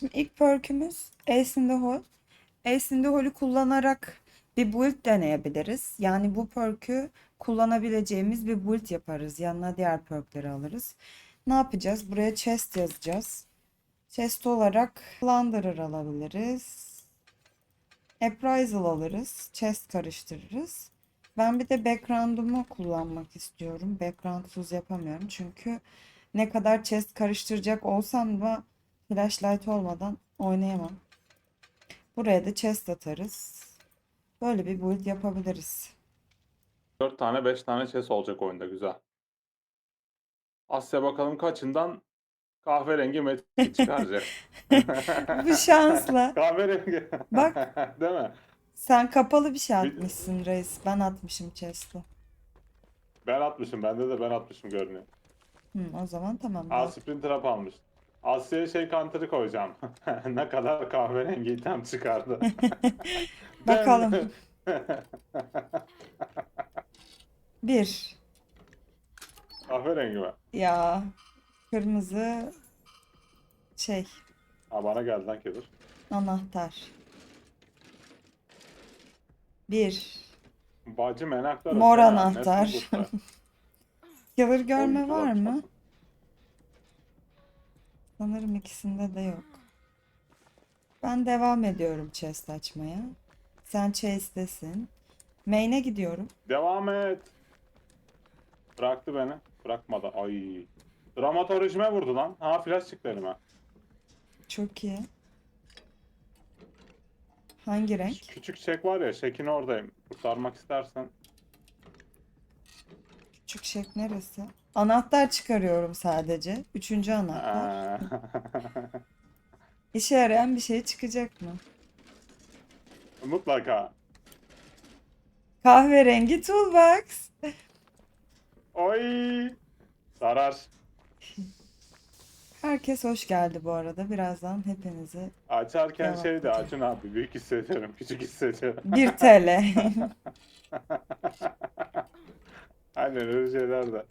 Şimdi ilk perk'ümüz Ace in the Hole. Ace in kullanarak bir build deneyebiliriz. Yani bu perk'ü kullanabileceğimiz bir build yaparız. Yanına diğer perk'leri alırız. Ne yapacağız? Buraya chest yazacağız. Chest olarak Plunderer alabiliriz. Appraisal alırız. Chest karıştırırız. Ben bir de background'umu kullanmak istiyorum. Background'suz yapamıyorum. Çünkü ne kadar chest karıştıracak olsam da flashlight olmadan oynayamam. Buraya da chest atarız. Böyle bir build yapabiliriz. 4 tane 5 tane chess olacak oyunda güzel. Asya bakalım kaçından kahverengi metin çıkaracak. Bu şansla. kahverengi. Bak. Değil mi? Sen kapalı bir şey atmışsın reis. Ben atmışım chest'i. Ben atmışım. Bende de ben atmışım görünüyor. Hı, o zaman tamam. Aa sprint trap almış. Asya'ya şey counter'ı koyacağım. ne kadar kahverengi item çıkardı. Bakalım. Bir. kahverengi mi? Ya kırmızı şey Ha bana geldi lan Kedir. anahtar. Bir. Bacı menaklar. Mor anahtar. Killer görme var mı? Sanırım ikisinde de yok. Ben devam ediyorum chest açmaya. Sen chase'desin. Main'e gidiyorum. Devam et. Bıraktı beni. Bırakmadı. Ay. Dramatorjime vurdu lan. Ha flash çıktı elime. Çok iyi. Hangi renk? Küçük şek var ya şekin oradayım. Kurtarmak istersen. Küçük şek neresi? Anahtar çıkarıyorum sadece. Üçüncü anahtar. İşe yarayan bir şey çıkacak mı? Mutlaka. Kahverengi toolbox. Oy. Zarar. Herkes hoş geldi bu arada. Birazdan hepinizi Açarken Devam. şeydi Acun abi büyük hissediyorum. Küçük hissediyorum. 1 TL. Aynen öyle şeyler de.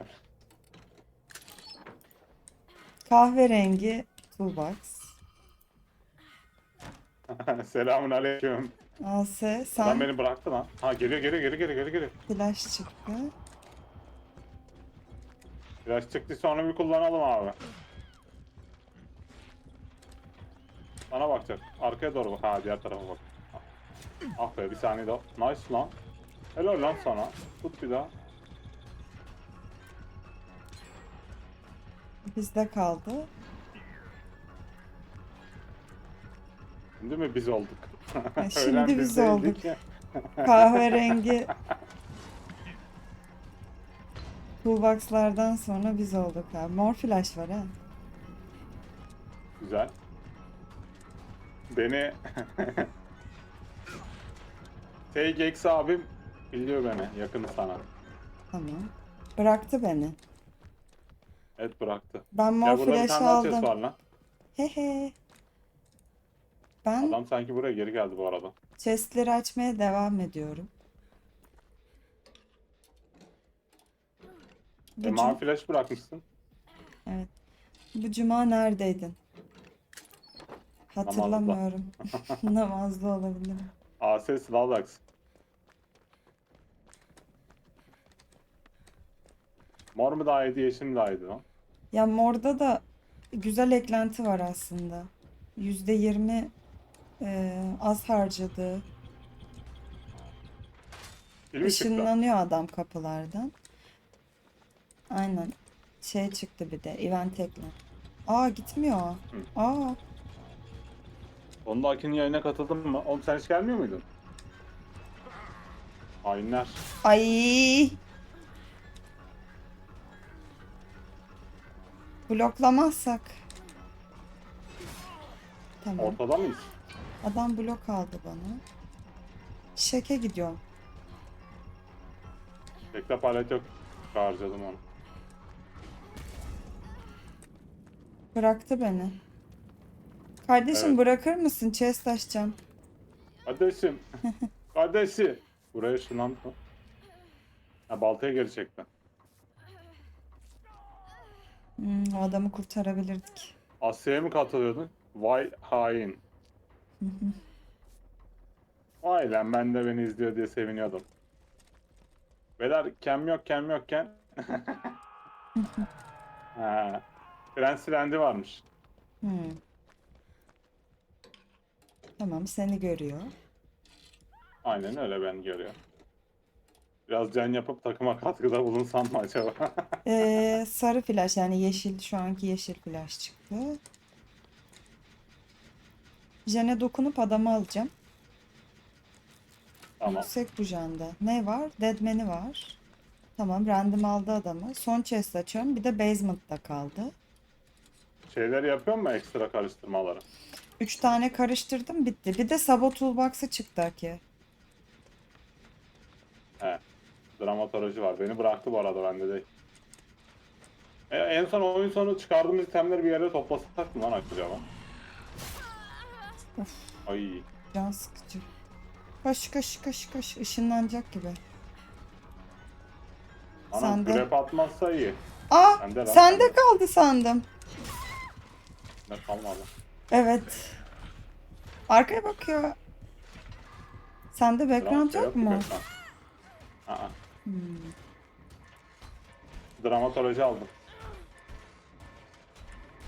Kahverengi toolbox. Selamun aleyküm. AS Adam sen beni bıraktı lan. Ha geliyor geliyor geliyor geliyor geliyor geliyor. flash çıktı. Biraz çıktıysa onu bir kullanalım abi. Bana bakacak. Arkaya doğru bak. Ha diğer tarafa bak. Ah be bir saniye daha. Nice lan. Helal lan sana. Tut bir daha. Bizde kaldı. Şimdi mi biz olduk? Ha, şimdi biz olduk. Kahverengi toolbox'lardan sonra biz olduk abi. Mor flash var ha. Güzel. Beni Take X abim biliyor beni. Yakın sana. Tamam. Bıraktı beni. Evet bıraktı. Ben Ya mor burada bir flash tane daha chest aldım. var lan. Hehe. Ben Adam sanki buraya geri geldi bu arada. chestleri açmaya devam ediyorum. Bu, E, cum- mavi flash bırakmışsın. evet. Bu cuma neredeydin? Hatırlamıyorum. Namazda olabilirim. AS Slavlax. Mor mu daha iyiydi, yeşil mi daha iyiydi lan? Ya morda da güzel eklenti var aslında. Yüzde yirmi e, az harcadı. İlmi çıktı. Işınlanıyor adam kapılardan. Aynen. Şey çıktı bir de. Event eklen. Aa gitmiyor. Aa Onda Akin'in yayına katıldın mı? Oğlum sen hiç gelmiyor muydun? Hainler. Ay. Bloklamazsak. Tamam. Ortada mıyız? Adam blok aldı bana. Şeke gidiyorum. Bekle palet yok. Harcadım onu. Bıraktı beni. Kardeşim Evet. bırakır mısın? Chest açacağım. Kardeşim. Kardeşi. Buraya şundan... Ha baltaya geri çekti. Hmm, o adamı kurtarabilirdik. Asya'ya mı katılıyordun? Vay hain. Vay lan ben de beni izliyor diye seviniyordum. Beyler kem yok kem yokken. ha. Prens Silendi varmış. Hmm. Tamam seni görüyor. Aynen öyle ben görüyor. Biraz can yapıp takıma katkıda bulunsam mı acaba? Ee, sarı flash yani yeşil şu anki yeşil flash çıktı. Jene dokunup adamı alacağım. tamam. Yüksek bu janda. Ne var? Deadman'i var. Tamam random aldı adamı. Son chest açıyorum. Bir de basement'ta kaldı. Şeyler yapıyor mu ekstra karıştırmaları? Üç tane karıştırdım bitti. Bir de Sabo Toolbox'ı çıktı ki. He. Dramatoloji var. Beni bıraktı bu arada bende de. E, en son oyun sonu çıkardığımız itemleri bir yere toplasak mı lan acaba? Of. Ay. Can sıkıcı. Koş koş koş koş. Işınlanacak gibi. Anam Sende. grep atmazsa iyi. Aa Sende sende sende. kaldı sandım. Ne kalmadı. Evet. Arkaya bakıyor. Sende background yok mu? background. Aa. Hmm. Dramatoloji aldım.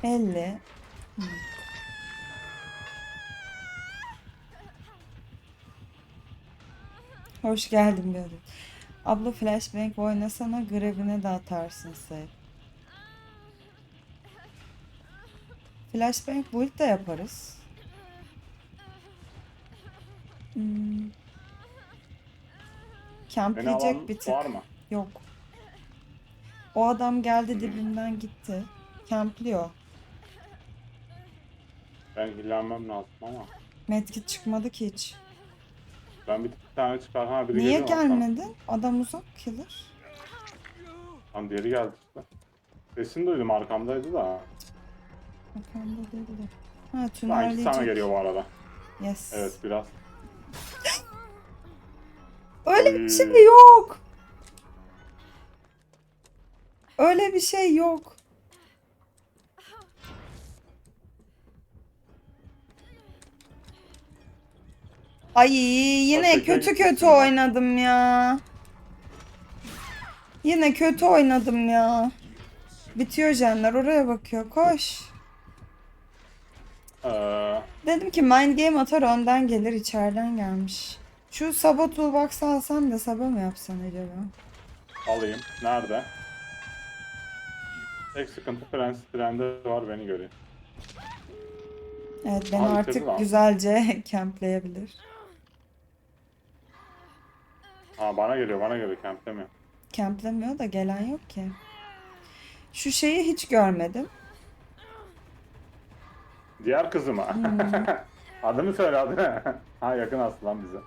50. Hmm. Hoş geldin böyle. Abla flashbang oynasana grevine de atarsın sen. Flashbang build de yaparız. Campleyecek alan bir tık. var mı? Yok. O adam geldi dibimden gitti. Campliyor. Ben ilgilenmem lazım ama. Medkit çıkmadı ki hiç. Ben bir tane çıkar. Ha biri Niye gelmedin? Adam uzak killer. Tamam diğeri geldi işte. Sesini duydum arkamdaydı da. Bakalım değildi. Ha Sanki tünelleyecek. sana geliyor bu arada. Yes. Evet biraz. Öyle bir şey yok. Öyle bir şey yok. Ay yine Başka kötü şey- kötü oynadım ya. Yine kötü oynadım ya. Bitiyor jenler oraya bakıyor. Koş. Ee, Dedim ki mind game atar önden gelir içeriden gelmiş. Şu Sabo Toolbox'ı alsam da Sabo mu yapsan acaba? alayım. Nerede? Tek sıkıntı Prens trende var beni görüyor. Evet beni Abi, artık tabii lan. güzelce campleyebilir. Ha bana geliyor bana geliyor camplemiyor. Camplemiyor da gelen yok ki. Şu şeyi hiç görmedim. Diğer kızı mı? Hmm. Adını söyle adını. ha yakın aslan bize.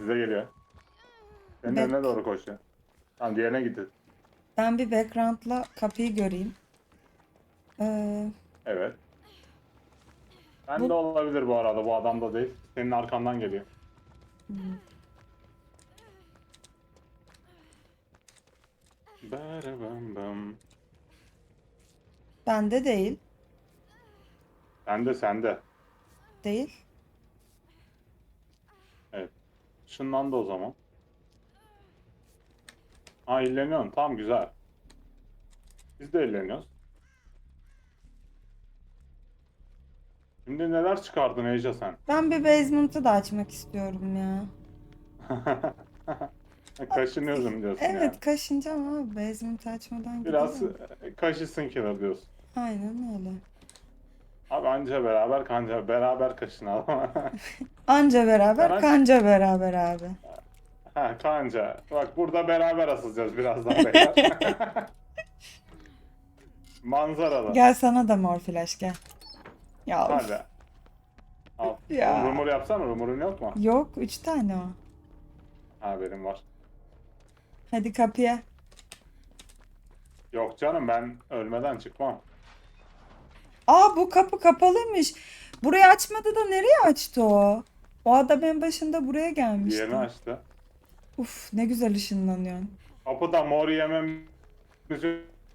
Bize geliyor. Senin Bek- önüne doğru koşuyor. Tamam diğerine gitti. Ben bir background'la kapıyı göreyim. Ee, Evet. Ben Bu- de olabilir bu arada bu adam da değil. Senin arkandan geliyor. hmm, Barabam bam. bende değil. Sende sende. Değil. Şundan da o zaman. Ha illeniyorsun. Tamam güzel. Biz de illeniyoruz. Şimdi neler çıkardın Ece sen? Ben bir basement'ı da açmak istiyorum ya. Kaşınıyorum diyorsun Evet yani. kaşınacağım ama basement açmadan Biraz e, kaşısın killer diyorsun. Aynen öyle. Abi anca beraber kanca beraber kaşınalım. Anca beraber, Ben- kanca beraber abi. ha kanca. Bak burada beraber asılacağız birazdan beyler. Manzaralı. Gel sana da mor flash gel. Ya of. Hadi. Al. Ya. Rumur yapsana rumurun yok mu? Yok, üç tane o. Haberim var. Hadi kapıya. Yok canım ben ölmeden çıkmam. Aa bu kapı kapalıymış. Burayı açmadı da nereye açtı o? O adam en başında buraya gelmişti. Diğerini açtı. Uf ne güzel ışınlanıyorsun. Kapıda mor yememiz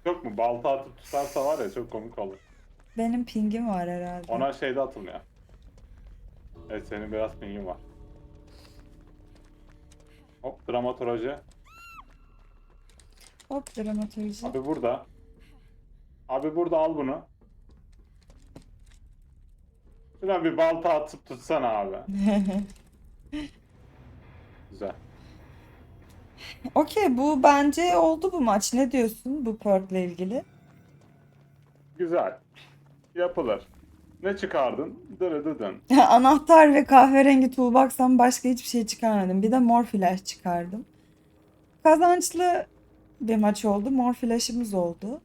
yok mu? Balta atıp tutarsa var ya çok komik olur. Benim pingim var herhalde. Ona şeyde atılmıyor. Evet senin biraz pingin var. Hop dramatoloji. Hop dramaturji. Abi burada. Abi burada al bunu. Şuna bir balta atıp tutsana abi. Güzel. Okey bu bence oldu bu maç. Ne diyorsun bu perk'le ilgili? Güzel. Yapılır. Ne çıkardın? Dırıdıdın. Anahtar ve kahverengi toolbox'tan başka hiçbir şey çıkarmadım. Bir de mor flash çıkardım. Kazançlı bir maç oldu. Mor flash'ımız oldu.